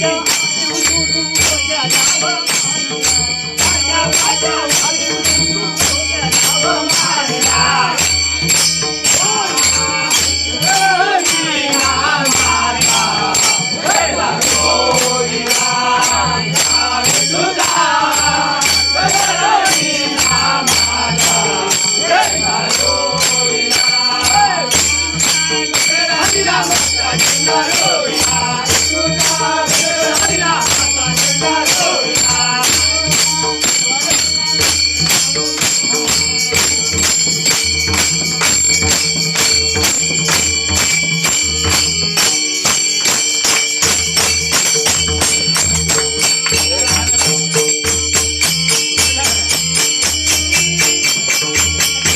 Thank you. stars.